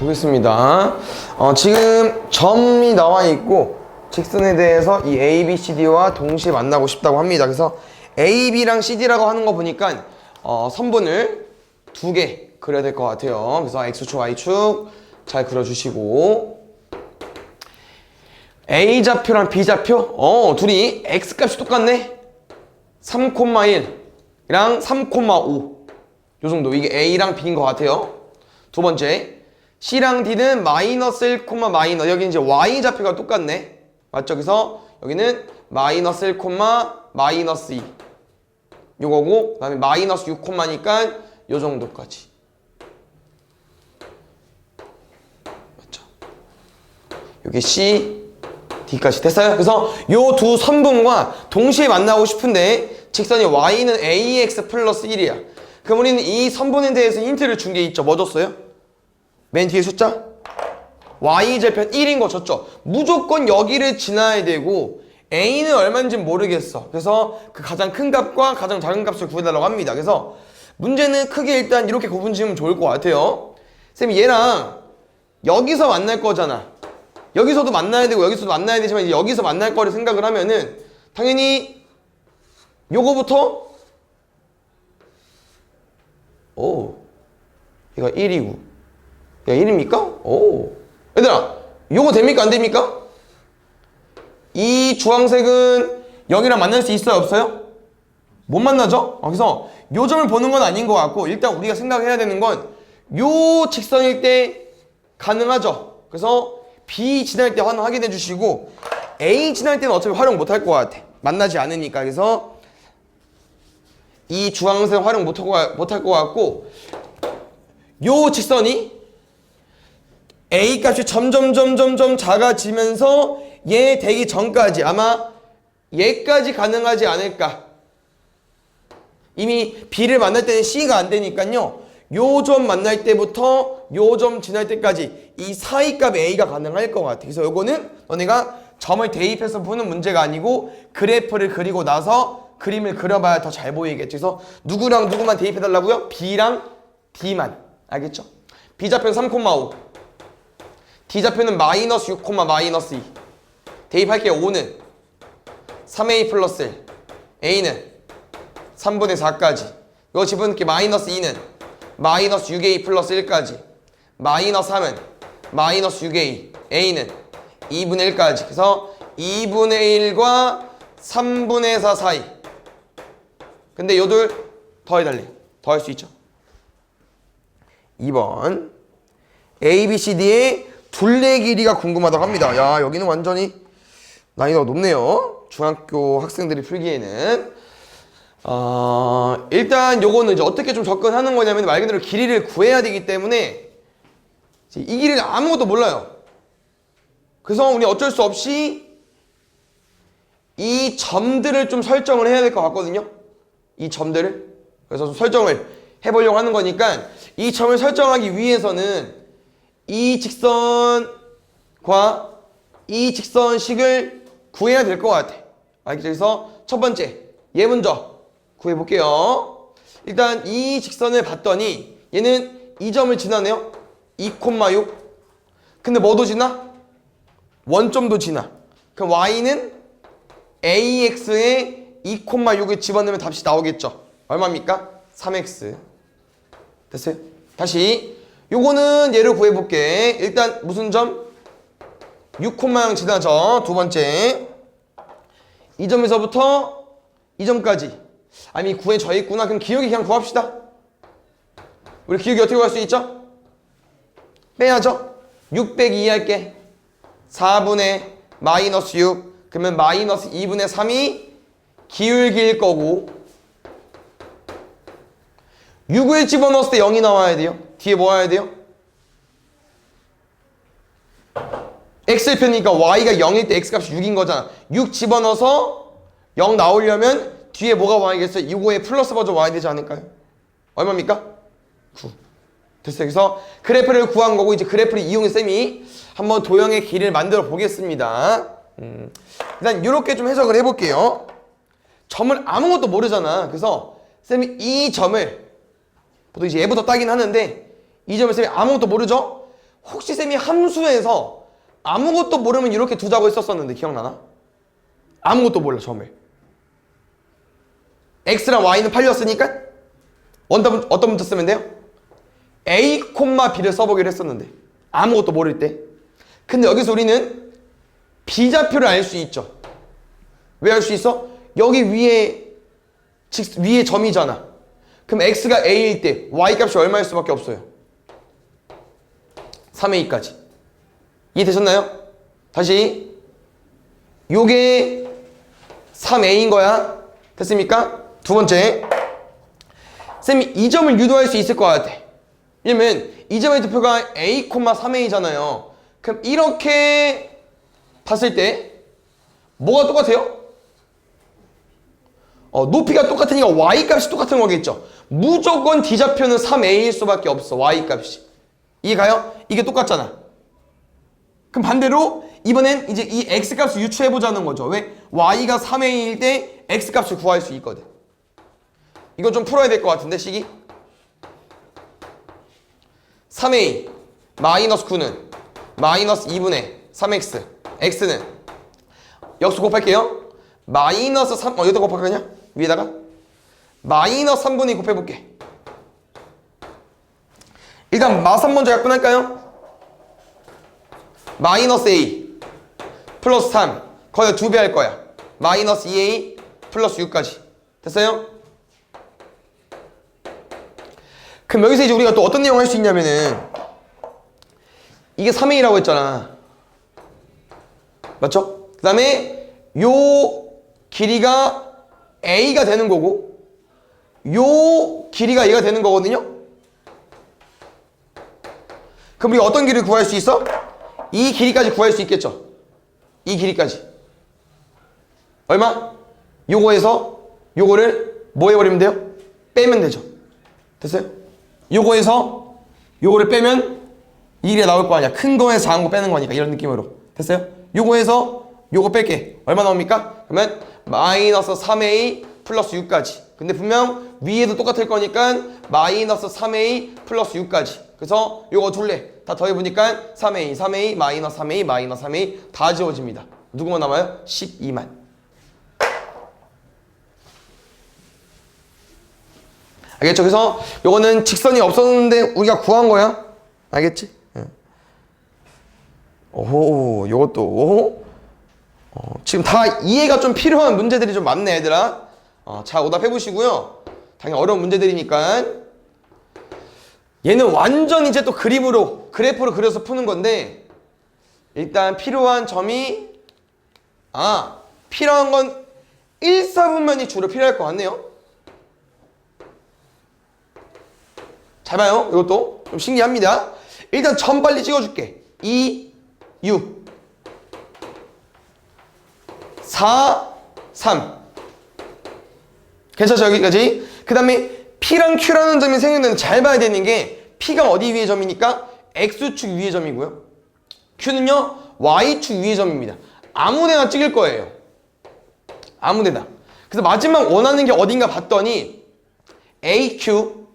보겠습니다. 어, 지금 점이 나와 있고 직선에 대해서 이 A, B, C, D와 동시에 만나고 싶다고 합니다. 그래서 A, B랑 C, D라고 하는 거 보니까 어, 선분을 두 개 그려야 될 것 같아요. 그래서 X축, Y축 잘 그려주시고. A 좌표랑 B 좌표? 어 둘이 X 값이 똑같네? 3,1이랑 3,5 요 정도. 이게 A랑 B인 것 같아요. 두 번째 C랑 D는 마이너스 1, 마이너 여기 이제 Y 좌표가 똑같네 맞죠? 그래서 여기는 마이너스 1, 마이너스 2 요거고 그 다음에 마이너스 6,니까 요 정도까지 맞죠? 여기 C, D까지 됐어요? 그래서 요 두 선분과 동시에 만나고 싶은데 직선이 Y는 AX 플러스 1이야 그럼 우리는 이 선분에 대해서 힌트를 준 게 있죠 뭐 줬어요? 맨 뒤에 숫자? Y절편 1인 거 줬죠? 무조건 여기를 지나야 되고 A는 얼마인지 모르겠어. 그래서 그 가장 큰 값과 가장 작은 값을 구해달라고 합니다. 그래서 문제는 크게 일단 이렇게 구분 지으면 좋을 것 같아요. 쌤 얘랑 여기서 만날 거잖아. 여기서도 만나야 되고 여기서도 만나야 되지만 이제 여기서 만날 거를 생각을 하면은 당연히 요거부터 오 얘가 1이고 얘가 1입니까? 오 얘들아 요거 됩니까 안 됩니까? 이 주황색은 여기랑 만날 수 있어요 없어요? 못 만나죠? 어, 그래서 요 점을 보는 건 아닌 것 같고 일단 우리가 생각해야 되는 건 요 직선일 때 가능하죠 그래서 B 지날 때 확인해 주시고 A 지날 때는 어차피 활용 못 할 것 같아 만나지 않으니까 그래서 이 주황색 활용 못 할 것 같고 요 직선이 A 값이 점점 점점점 작아지면서 얘 되기 전까지 아마 얘까지 가능하지 않을까. 이미 B를 만날 때는 C가 안 되니까요. 요 점 만날 때부터 요 점 지날 때까지 이 사이 값 A가 가능할 것 같아 그래서 요거는 너네가 점을 대입해서 푸는 문제가 아니고 그래프를 그리고 나서 그림을 그려봐야 더 잘 보이겠지. 그래서 누구랑 누구만 대입해달라고요? B랑 D만. 알겠죠? B좌표는 3,5 D좌표는 마이너스 6, 마이너스 2 대입할게요 5는. 3A 플러스 1 A는 3분의 4까지. 이거 집어넣기 마이너스 2는 마이너스 6A 플러스 1까지. 마이너스 3은 마이너스 6A A는 2분의 1까지. 그래서 2분의 1과 3분의 4 사이. 근데 요들 더해달래 더할 수 있죠? 2번. A, B, C, D의 둘레 길이가 궁금하다고 합니다 야 여기는 완전히 난이도가 높네요 중학교 학생들이 풀기에는 어, 일단 요거는 이제 어떻게 좀 접근하는 거냐면 말 그대로 길이를 구해야 되기 때문에 이 길이를 아무것도 몰라요. 그래서 우리 어쩔 수 없이 이 점들을 좀 설정을 해야 될 것 같거든요. 이 점들을. 그래서 좀 설정을 해보려고 하는 거니까 이 점을 설정하기 위해서는 이 직선과 이 직선식을 구해야 될 것 같아. 알겠죠? 그래서 첫 번째, 얘 먼저 구해볼게요. 일단 이 직선을 봤더니 얘는 이 점을 지나네요. 2,6. 근데 뭐도 지나? 원점도 지나. 그럼 y는 ax에 2,6을 집어넣으면 답이 나오겠죠. 얼마입니까? 3x. 됐어요? 다시 요거는 얘를 구해볼게. 일단 무슨 점? 6,0 지나죠. 두 번째. 이 점에서부터 이 점까지. 아니 구해 져 있구나. 그럼 기억이 그냥 구합시다. 우리 기억이 어떻게 구할 수 있죠? 빼야죠. 6 빼기 2 할게. 4분의 마이너스 6. 그러면 마이너스 2분의 3이 기울기일 거고 6을 집어넣었을 때 0이 나와야 돼요. 뒤에 뭐 와야 돼요? x를 펴니까 y가 0일 때 x값이 6인 거잖아. 6 집어넣어서 0 나오려면 뒤에 뭐가 와야겠어요? 이거에 플러스 버전 와야 되지 않을까요? 얼마입니까? 9. 됐어요. 그래서 그래프를 구한 거고 이제 그래프를 이용해 쌤이 한번 도형의 길이를 만들어 보겠습니다. 음, 일단 이렇게 좀 해석을 해볼게요. 점을 아무것도 모르잖아. 그래서 쌤이 이 점을 보통 이제 얘부터 따긴 하는데 이 점을 쌤이 아무것도 모르죠? 혹시 쌤이 함수에서 아무것도 모르면 이렇게 두자고 했었었는데 기억나나? 아무것도 몰라 처음에 x랑 y는 8이었으니까 어떤, 어떤 문자 쓰면 돼요? a, b를 써보기로 했었는데 아무것도 모를 때 근데 여기서 우리는 비좌표를 알 수 있죠 왜 알 수 있어? 여기 위에 직, 위에 점이잖아 그럼 x가 a일 때 y 값이 얼마일 수밖에 없어요? 3a까지. 이해되셨나요? 다시. 요게 3a인 거야? 됐습니까? 두 번째. 쌤이 이 점을 유도할 수 있을 것 같아. 왜냐면 이 점의 대표가 a, 3a잖아요. 그럼 이렇게 봤을 때 뭐가 똑같아요? 어, 높이가 똑같으니까 y 값이 똑같은 거겠죠 무조건 D좌표는 3a일 수밖에 없어 y 값이 이해가요? 이게 똑같잖아 그럼 반대로 이번엔 이제 이 x 값을 유추해 보자는 거죠. 왜? y가 3a일 때 x 값을 구할 수 있거든. 이거 좀 풀어야 될 것 같은데 식이 3a 마이너스 9는 마이너스 2분의 3x x는 역수 곱할게요. 마이너스 3 어, 여기다 곱할 거냐? 위에다가 마이너스 3분의 2 곱해볼게. 일단 마3 먼저 약분할까요? 마이너스 a 플러스 3 거의 두 배 할 거야 마이너스 2a 플러스 6까지 됐어요? 그럼 여기서 이제 우리가 또 어떤 내용 할 수 있냐면은 이게 3a라고 했잖아 맞죠? 그 다음에 요 길이가 a가 되는 거고 요 길이가 a가 되는 거거든요 그럼 우리가 어떤 길을 구할 수 있어? 이 길이까지 구할 수 있겠죠? 이 길이까지. 얼마? 요거에서 요거를 뭐 해버리면 돼요? 빼면 되죠. 됐어요? 요거에서 요거를 빼면 이 길이 나올 거 아니야. 큰 거에서 작은 거 빼는 거니까 이런 느낌으로. 됐어요? 요거에서 요거 뺄게. 얼마 나옵니까? 그러면 마이너스 3a 플러스 6까지. 근데 분명 위에도 똑같을 거니까 마이너스 3a 플러스 6까지. 그래서 요거 둘레 다 더해보니까 3a, 3a, 마이너스 3a, 마이너스 3a 다 지워집니다. 누구만 남아요? 12만. 알겠죠? 그래서 요거는 직선이 없었는데 우리가 구한 거야. 알겠지? 예. 오호, 요것도 오호. 어, 지금 다 이해가 좀 필요한 문제들이 좀 많네, 얘들아. 어, 잘 오답해 보시고요. 당연히 어려운 문제들이니까. 얘는 완전 이제 또 그림으로 그래프로 그려서 푸는 건데 일단 필요한 점이 아 필요한 건 1, 4분면이 주로 필요할 것 같네요. 잘 봐요 이것도. 좀 신기합니다. 일단 점 빨리 찍어줄게. 2, 6 4, 3 괜찮죠 여기까지 그 다음에 P랑 Q라는 점이 생겼는데 잘 봐야 되는 게 P가 어디 위의 점이니까 X축 위의 점이고요. Q는요 Y축 위의 점입니다. 아무데나 찍을 거예요. 아무데나. 그래서 마지막 원하는 게 어딘가 봤더니 AQ,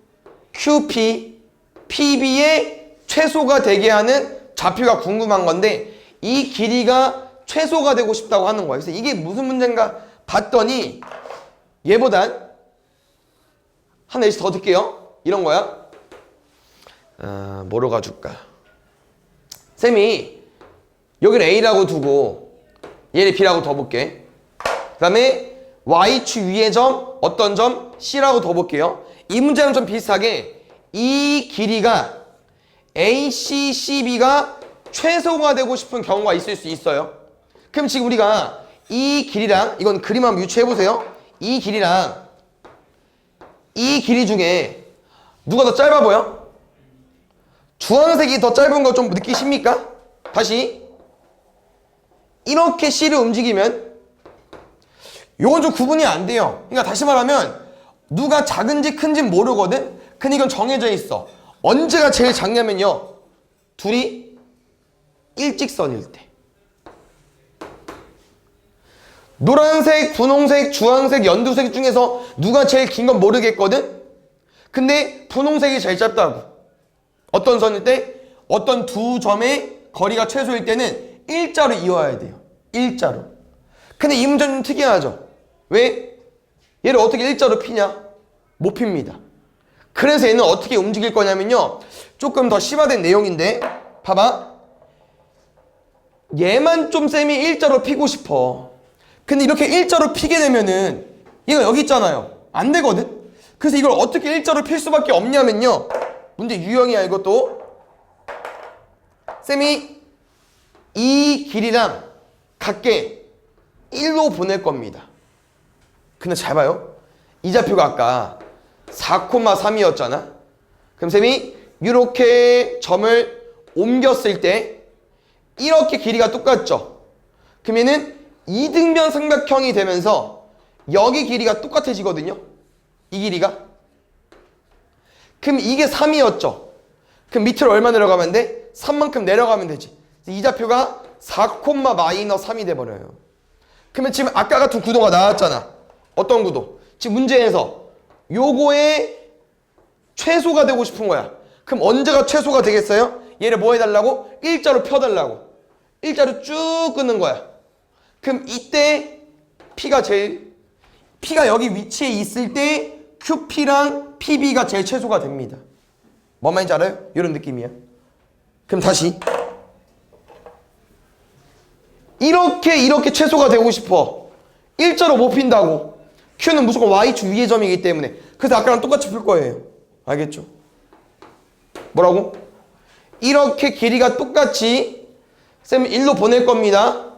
QP, PB의 최소가 되게 하는 좌표가 궁금한 건데 이 길이가 최소가 되고 싶다고 하는 거예요. 그래서 이게 무슨 문제인가 봤더니 얘보단 하나 일씩 더 듣게요. 이런 거야. 아, 뭐로 가줄까? 쌤이 여기를 A라고 두고 얘를 B라고 더 볼게. 그 다음에 Y축 위의 점, 어떤 점? C라고 더 볼게요. 이 문제는 좀 비슷하게 이 길이가 AC, CB가 최소가 되고 싶은 경우가 있을 수 있어요. 그럼 지금 우리가 이 길이랑 이건 그림 한번 유추해 보세요. 이 길이랑 이 길이 중에 누가 더 짧아 보여? 주황색이 더 짧은 거좀 느끼십니까? 다시 이렇게 C를 움직이면 요건 좀 구분이 안 돼요 그러니까 다시 말하면 누가 작은지 큰지 모르거든? 근데 이건 정해져 있어 언제가 제일 작냐면요 둘이 일직선일 때 노란색, 분홍색, 주황색, 연두색 중에서 누가 제일 긴 건 모르겠거든? 근데 분홍색이 제일 짧다고. 어떤 선일 때? 어떤 두 점의 거리가 최소일 때는 일자로 이어야 돼요. 일자로. 근데 이 문제는 좀 특이하죠. 왜? 얘를 어떻게 일자로 피냐? 못 핍니다. 그래서 얘는 어떻게 움직일 거냐면요. 조금 더 심화된 내용인데 봐봐. 얘만 좀 쌤이 일자로 피고 싶어. 근데 이렇게 일자로 피게 되면은 얘가 여기 있잖아요. 안 되거든? 그래서 이걸 어떻게 일자로 필 수밖에 없냐면요. 문제 유형이야 이것도. 쌤이 이 길이랑 같게 1로 보낼 겁니다. 근데 잘 봐요. 이 좌표가 아까 4,3이었잖아. 그럼 쌤이 이렇게 점을 옮겼을 때 이렇게 길이가 똑같죠. 그러면은 이등변 삼각형이 되면서 여기 길이가 똑같아지거든요. 이 길이가. 그럼 이게 3이었죠. 그럼 밑으로 얼마 내려가면 돼? 3만큼 내려가면 되지. 이 좌표가 4, 마이너스 3이 돼버려요. 그러면 지금 아까 같은 구도가 나왔잖아. 어떤 구도? 지금 문제에서 요거의 최소가 되고 싶은 거야. 그럼 언제가 최소가 되겠어요? 얘를 뭐 해달라고? 일자로 펴달라고. 일자로 쭉 끊는 거야. 그럼 이때 P가 제일 P가 여기 위치에 있을 때 QP랑 PB가 제일 최소가 됩니다. 뭔 말인지 알아요? 이런 느낌이야. 그럼 다시 이렇게 이렇게 최소가 되고 싶어. 일자로 못 핀다고. Q는 무조건 Y축 위의 점이기 때문에. 그래서 아까랑 똑같이 풀 거예요. 알겠죠? 뭐라고? 이렇게 길이가 똑같이 쌤 1로 보낼 겁니다.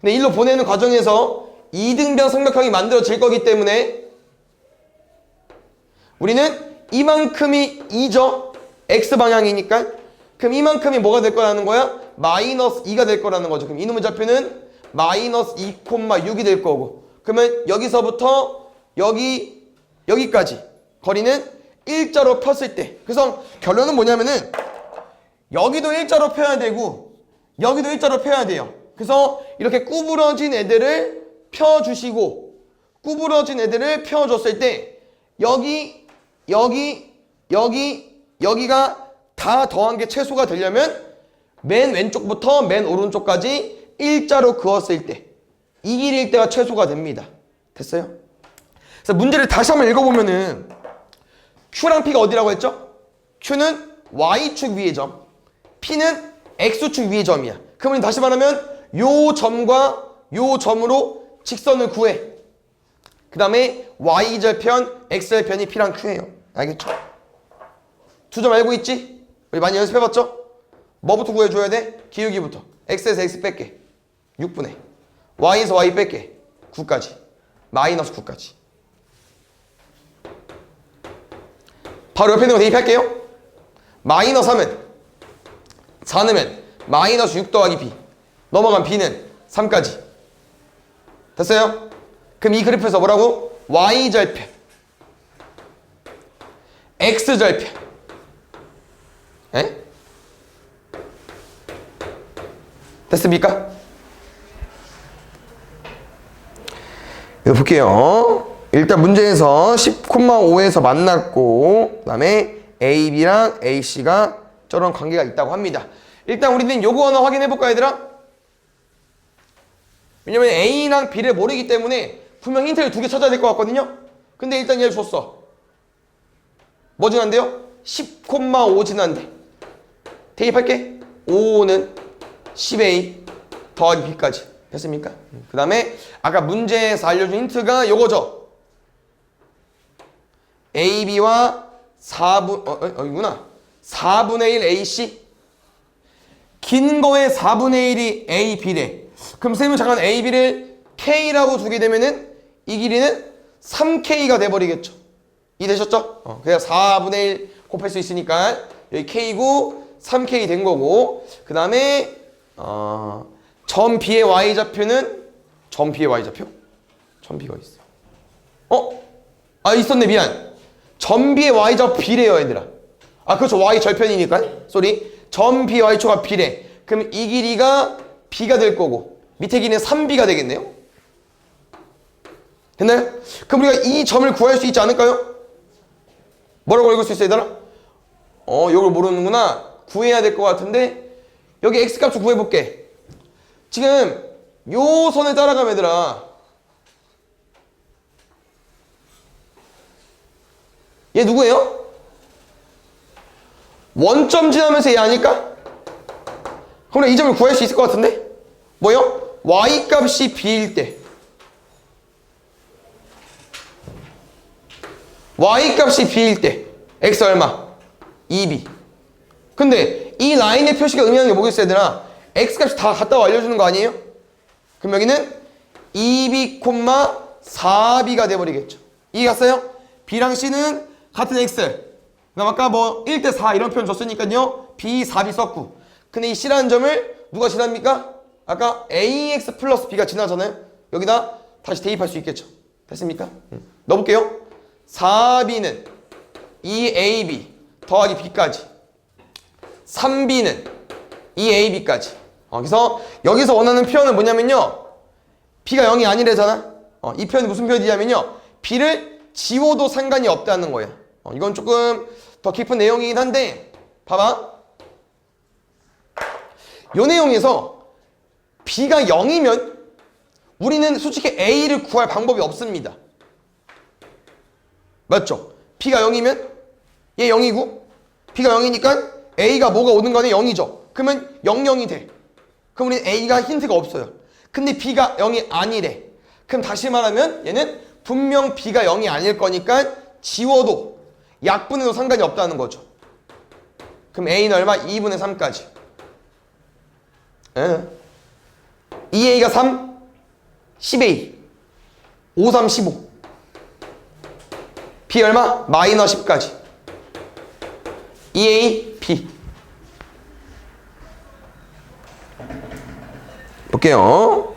근데 1로 보내는 과정에서 이등변 삼각형이 만들어질 거기 때문에 우리는 이만큼이 2죠. X방향이니까. 그럼 이만큼이 뭐가 될 거라는 거야? 마이너스 2가 될 거라는 거죠. 그럼 이놈의 좌표는 마이너스 2,6이 될 거고. 그러면 여기서부터 여기, 여기까지 거리는 일자로 폈을 때. 그래서 결론은 뭐냐면은 여기도 일자로 펴야 되고 여기도 일자로 펴야 돼요. 그래서 이렇게 구부러진 애들을 펴주시고 구부러진 애들을 펴줬을 때 여기 여기 여기 여기가 다 더한 게 최소가 되려면 맨 왼쪽부터 맨 오른쪽까지 일자로 그었을 때 이 길이일 때가 최소가 됩니다. 됐어요? 그래서 문제를 다시 한번 읽어보면은 Q랑 P가 어디라고 했죠? Q는 Y축 위의 점, P는 X축 위의 점이야. 그러면 다시 말하면 요 점과 요 점으로 직선을 구해. 그 다음에 Y절편, X절편이 P랑 Q예요. 알겠죠? 두 점 알고 있지? 우리 많이 연습해봤죠? 뭐부터 구해줘야 돼? 기울기부터. X에서 X 뺄게. 6분의. Y에서 Y 뺄게. 9까지. 마이너스 9까지. 바로 옆에 있는 거 대입할게요. 마이너스 3은 4 넣으면 마이너스 6 더하기 B. 넘어간 B는 3까지. 됐어요? 그럼 이 그래프에서 뭐라고? Y절편. X절편. 에? 됐습니까? 이거 볼게요. 일단 문제에서 10,5에서 만났고 그 다음에 A, B랑 A, C가 저런 관계가 있다고 합니다. 일단 우리는 요거 하나 확인해 볼까 얘들아? 왜냐면 A랑 B를 모르기 때문에 분명 힌트를 두 개 찾아야 될 것 같거든요. 근데 일단 얘를 줬어. 뭐 지난대요? 10,5 지난대. 대입할게. 5는 10A 더하기 B까지. 됐습니까? 그 다음에 아까 문제에서 알려준 힌트가 요거죠. AB와 4분, 어, 어, 여기구나. 4분의 1 AC. 긴 거에 4분의 1이 AB래. 그럼 쌤은 잠깐 AB를 K라고 두게 되면은 이 길이는 3K가 돼버리겠죠. 이해되셨죠? 어, 그냥 4분의 1 곱할 수 있으니까 여기 K고 3K 된 거고 그 다음에 어, 점 B의 Y좌표는 점 B의 Y좌표? 점 B가 있어. 어? 아 있었네 미안. 점 B의 Y좌 B래요 얘들아. 아 그렇죠 Y 절편이니까 쏘리. 점 B Y초가 B래. 그럼 이 길이가 B가 될 거고 밑에 길이는 3B가 되겠네요. 됐나요? 그럼 우리가 이 점을 구할 수 있지 않을까요? 뭐라고 읽을 수 있어 얘들아? 어 이걸 모르는구나. 구해야 될 것 같은데 여기 x값을 구해볼게. 지금 요 선을 따라가면 얘들아 얘 누구예요? 원점 지나면서 얘 아닐까? 그럼 이 점을 구할 수 있을 것 같은데? 뭐요? y 값이 b일 때 y 값이 b일 때 x 얼마? 2b 근데 이 라인의 표시가 의미하는 게 뭐겠어요 얘들아 x 값이 다 갖다 알려주는 거 아니에요? 그럼 여기는 2b, 4b가 돼버리겠죠 이해 갔어요? b랑 c는 같은 x 그럼 아까 뭐 1대 4 이런 표현 줬으니까요 b, 4b 썼고 근데 이 c라는 점을 누가 지납니까? 아까 ax 플러스 b가 지나잖아요. 여기다 다시 대입할 수 있겠죠. 됐습니까? 음. 넣어볼게요. 4b는 2ab 더하기 b까지. 3b는 2ab까지. 어, 그래서 여기서 원하는 표현은 뭐냐면요. B가 0이 아니래잖아. 어, 이 표현이 무슨 표현이냐면요. B를 지워도 상관이 없다는 거예요. 어, 이건 조금 더 깊은 내용이긴 한데 봐봐 요 내용에서 b가 0이면 우리는 솔직히 a를 구할 방법이 없습니다 맞죠? B가 0이면 얘 0이고 B가 0이니까 A가 뭐가 오는 간에 0이죠. 그러면 0, 0이 돼. 그럼 우리 A가 힌트가 없어요. 근데 B가 0이 아니래. 그럼 다시 말하면 얘는 분명 B가 0이 아닐 거니까 지워도 약분해도 상관이 없다는 거죠. 그럼 A는 얼마? 2분의 3까지. 예. 2A가 3, 10A. 5, 3, 15. B 얼마? 마이너 10까지 2A, B 볼게요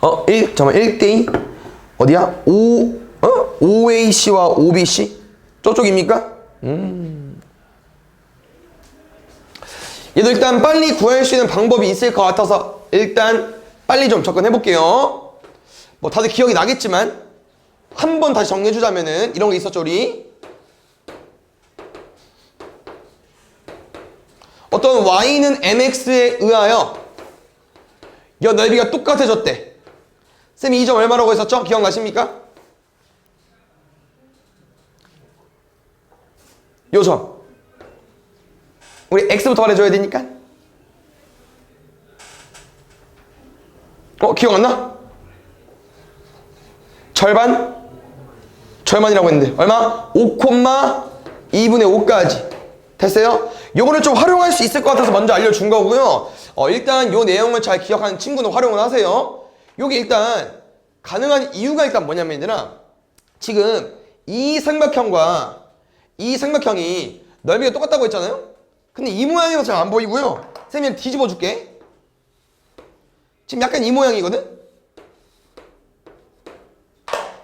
어? 1, 잠깐만 1대2 어디야? 5, 어? 5AC와 5BC? 저쪽입니까? 음. 얘도 일단 빨리 구할 수 있는 방법이 있을 것 같아서 일단 빨리 좀 접근해 볼게요 뭐 다들 기억이 나겠지만 한 번 다시 정리해 주자면은 이런 게 있었죠 우리 어떤 y는 mx에 의하여 여 넓이가 똑같아졌대 쌤이 이 점 얼마라고 했었죠? 기억나십니까? 요 점 우리 x부터 말해줘야 되니까 어 기억 안 나? 절반? 절반이라고 했는데 얼마? 5,2분의 5까지 됐어요? 요거를 좀 활용할 수 있을 것 같아서 먼저 알려준 거고요 어, 일단 요 내용을 잘 기억하는 친구는 활용을 하세요 요게 일단 가능한 이유가 일단 뭐냐면 얘들아 지금 이 삼각형과 이 삼각형이 넓이가 똑같다고 했잖아요 근데 이 모양이라서 잘 안 보이고요 쌤이 뒤집어 줄게 지금 약간 이 모양이거든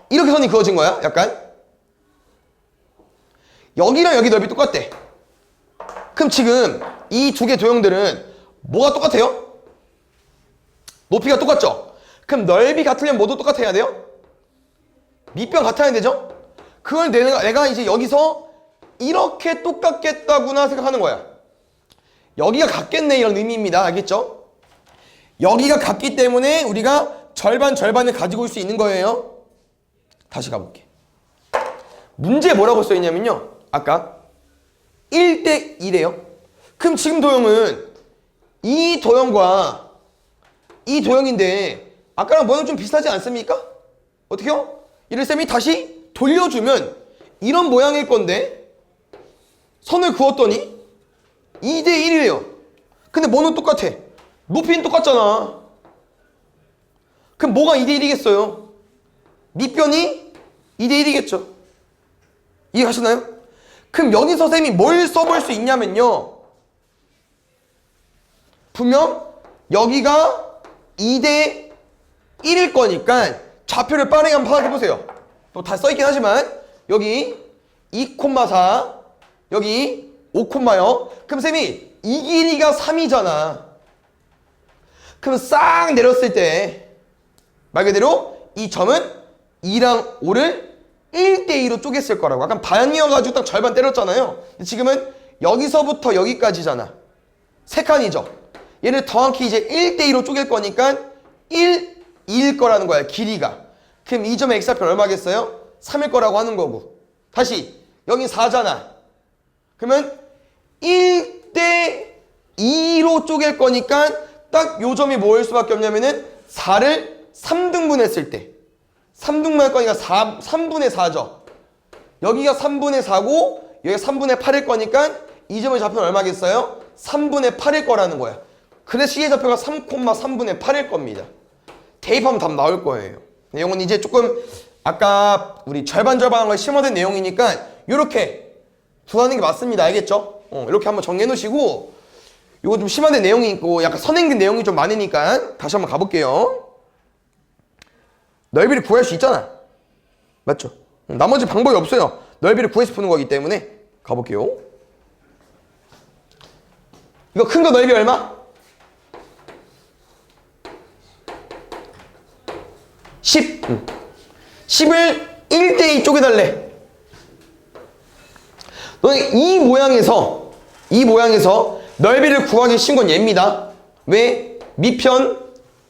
이렇게 선이 그어진 거야 약간 여기랑 여기 넓이 똑같대 그럼 지금 이 두 개 도형들은 뭐가 똑같아요? 높이가 똑같죠? 그럼 넓이 같으려면 뭐도 똑같아야 돼요? 밑변 같아야 되죠? 그걸 내가, 내가 이제 여기서 이렇게 똑같겠다구나 생각하는 거야 여기가 같겠네 이런 의미입니다 알겠죠? 여기가 같기 때문에 우리가 절반 절반을 가지고 올 수 있는 거예요 다시 가볼게. 문제 뭐라고 써있냐면요. 아까 1대 1이에요. 그럼 지금 도형은 이 도형과 이 도형인데 아까랑 모양 좀 비슷하지 않습니까? 어떻게요? 이를 쌤이 다시 돌려주면 이런 모양일 건데 선을 그었더니 2대 1이래요. 근데 뭐는 똑같아? 높이는 똑같잖아. 그럼 뭐가 2대 1이겠어요? 밑변이 2대 1이겠죠. 이해가시나요? 그럼 여기서 쌤이 뭘 써볼 수 있냐면요. 분명 여기가 2대 1일 거니까 좌표를 빠르게 한번 파악해보세요. 또 다 써있긴 하지만 여기 2,4 여기 5,0 그럼 쌤이 이 길이가 3이잖아. 그럼 싹 내렸을 때 말 그대로 이 점은 2랑 5를 1대2로 쪼갰을 거라고. 약간 반이어가지고 딱 절반 때렸잖아요. 지금은 여기서부터 여기까지잖아. 세 칸이죠. 얘를 정확히 이제 1대2로 쪼갤 거니까 1, 2일 거라는 거야, 길이가. 그럼 이 점의 x좌표 얼마겠어요? 3일 거라고 하는 거고. 다시, 여기 4잖아. 그러면 1대 2로 쪼갤 거니까 딱 요 점이 뭐일 수밖에 없냐면은 4를 3등분 했을 때 3등분 할 거니까 4, 3분의 4죠. 여기가 3분의 4고 여기가 3분의 8일 거니까 이 점의 좌표는 얼마겠어요? 3분의 8일 거라는 거야. 그래서 C의 좌표가 3,3분의 8일 겁니다. 대입하면 답 나올 거예요. 내용은 이제 조금 아까 우리 절반 절반한 걸 심화된 내용이니까 이렇게 구하는 게 맞습니다. 알겠죠? 어, 이렇게 한번 정리해 놓으시고 이거 좀 심화된 내용이 있고 약간 선행된 내용이 좀 많으니까 다시 한번 가볼게요. 넓이를 구할 수 있잖아. 맞죠? 음, 나머지 방법이 없어요. 넓이를 구해서 푸는 거기 때문에 가볼게요. 이거 큰 거 넓이 얼마? 10. 응. 10을 1대2 쪼개달래. 너네 이 모양에서 이 모양에서 넓이를 구하기 쉬운 건 얘입니다. 왜? 밑편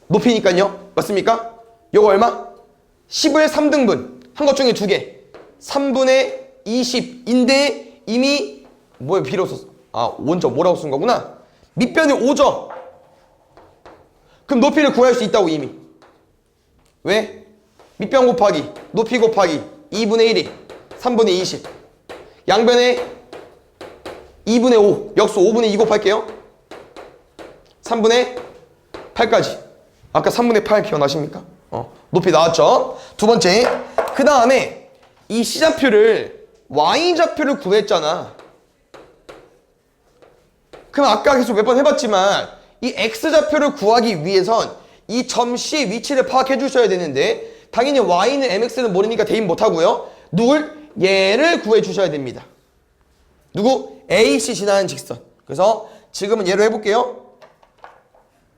높이니까요. 맞습니까? 요거 얼마? 10을 3등분 한 것 중에 두 개. 3분의 20인데 이미 뭐에 비로소 아 원점 뭐라고 쓴 거구나. 밑변이 5죠. 그럼 높이를 구할 수 있다고 이미. 왜? 밑변 곱하기 높이 곱하기 2분의 1이 3분의 20 양변에 2분의 5 역수 5분의 2 곱할게요. 3분의 8까지. 아까 3분의 8 기억나십니까? 어, 높이 나왔죠? 두 번째 그 다음에 이 C좌표를 Y좌표를 구했잖아. 그럼 아까 계속 몇 번 해봤지만 이 X좌표를 구하기 위해선 이 점 C 위치를 파악해 주셔야 되는데 당연히 Y는 MX는 모르니까 대입 못하고요. 누굴? 얘를 구해 주셔야 됩니다. 누구? AC 지나는 직선. 그래서 지금은 얘로 해볼게요.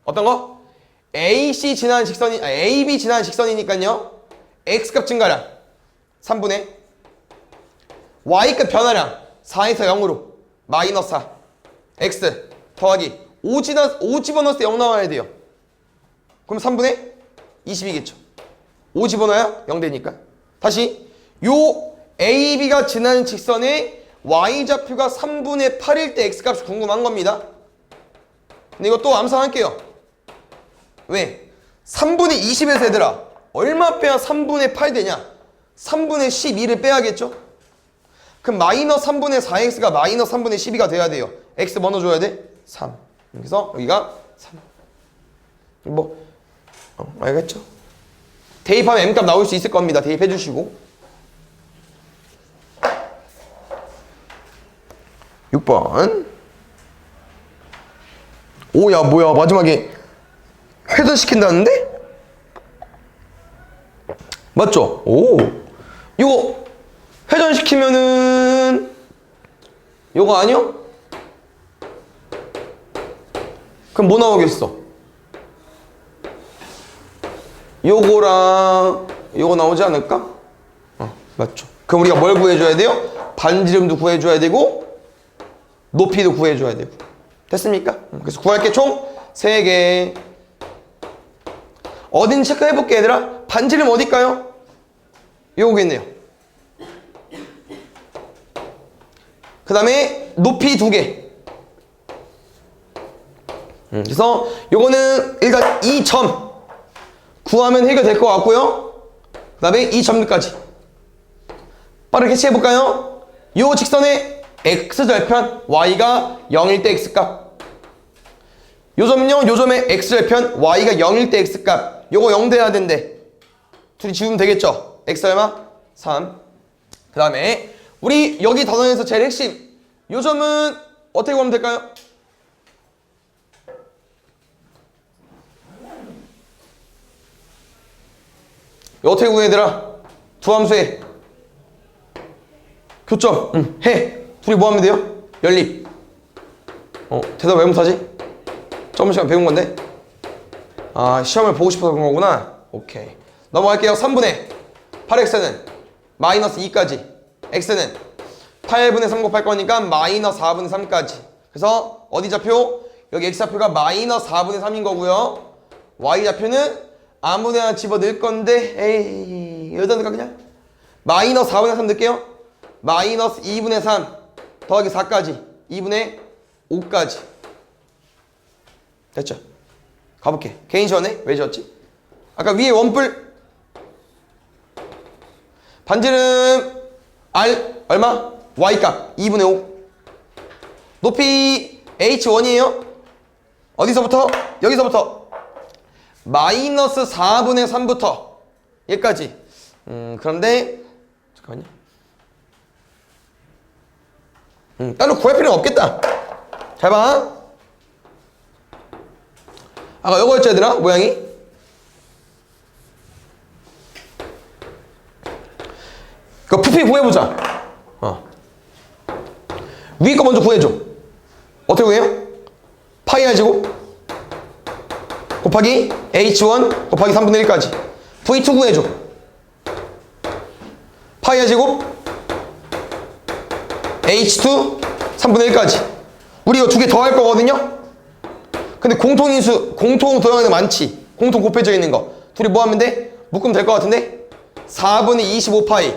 어떤 거? AC 지나는 직선이 아, AB 지나는 직선이니까요. X값 증가량 3분의 Y값 변화량 4에서 0으로 마이너스 4 X 더하기 5, 지나, 5 집어넣었을 때 0 나와야 돼요. 그럼 3분의 20이겠죠. 5 집어넣어야 0 되니까. 다시 요 AB가 지나는 직선에 Y좌표가 3분의 8일 때 X값이 궁금한 겁니다. 근데 또 암산할게요. 왜? 3분의 20에서 얘들아 얼마 빼야 3분의 8 되냐? 3분의 12를 빼야겠죠? 그럼 마이너스 3분의 4x가 마이너스 3분의 12가 돼야 돼요. x 뭐 넣어줘야 돼? 3 그래서 여기가 3 뭐 어, 알겠죠? 대입하면 m값 나올 수 있을 겁니다. 대입해 주시고 6번 오 야 뭐야 마지막에 회전시킨다는데? 맞죠? 오 이거 회전시키면은 요거 아니요? 그럼 뭐 나오겠어? 요거랑 요거 나오지 않을까? 어 맞죠 그럼 우리가 뭘 구해줘야 돼요? 반지름도 구해줘야 되고 높이도 구해줘야 되고 됐습니까? 그래서 구할 게 총 3개. 어딘 체크해볼게 얘들아. 반지름 어딜까요? 요거겠네요. 그 다음에 높이 두개. 음, 그래서 요거는 일단 2점. 구하면 해결될 것 같고요. 그 다음에 2점까지. 빠르게 해체해볼까요? 요 직선의 x절편 y가 0일 때 x값. 요 점은요 요 점의 x절편 y가 0일 때 x값. 요거 0 돼야 된대. 둘이 지우면 되겠죠? x 얼마? 3 그 다음에 우리 여기 단원에서 제일 핵심. 요 점은 어떻게 구하면 될까요? 어떻게 구해 얘들아? 두 함수에 교점. 응, 해 둘이 뭐 하면 돼요? 연립. 어 대답 왜 못하지? 저번 시간 배운 건데? 아 시험을 보고 싶어서 그런 거구나. 오케이. 넘어갈게요. 3분의 8x는 마이너스 2까지. x는 8분의 3 곱할 거니까 마이너스 4분의 3까지. 그래서 어디 좌표? 여기 x좌표가 마이너스 4분의 3인 거고요. y좌표는 아무데나 집어 넣을 건데 에이 넣을까 그냥? 마이너스 4분의 3 넣을게요. 마이너스 2분의 3 더하기 4까지 2분의 5까지 됐죠? 가볼게 개인 시원해? 왜 지었지? 아까 위에 원뿔 반지름 R 얼마? Y값 2분의 5 높이 H1이에요 어디서부터? 여기서부터 마이너스 4분의 3부터 여기까지 음 그런데 잠깐만요 음 따로 구할 필요는 없겠다. 잘 봐. 아까 이거였지 얘들아? 모양이? 그 부피 구해보자. 어. 위에 거 먼저 구해줘. 어떻게 구해요? 파이 제곱 곱하기 h1 곱하기 3분의 1까지. V2 구해줘. 파이 제곱 h2 3분의 1까지. 우리 이거 두 개 더 할 거거든요? 근데 공통인수 공통 도형이 많지. 공통 곱해져 있는 거. 둘이 뭐 하면 돼? 묶으면 될 것 같은데? 4분의 25파이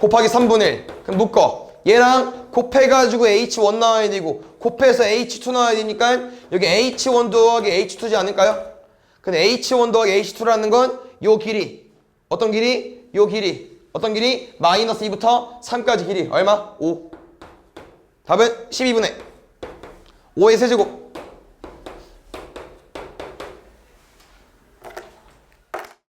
곱하기 3분의 1 그럼 묶어. 얘랑 곱해가지고 H1 나와야 되고 곱해서 H2 나와야 되니까 여기 H1 더하기 H2지 않을까요? 근데 H1 더하기 H2라는 건 요 길이. 어떤 길이? 요 길이. 어떤 길이? 마이너스 2부터 3까지 길이. 얼마? 5 답은 12분의 5의 세제곱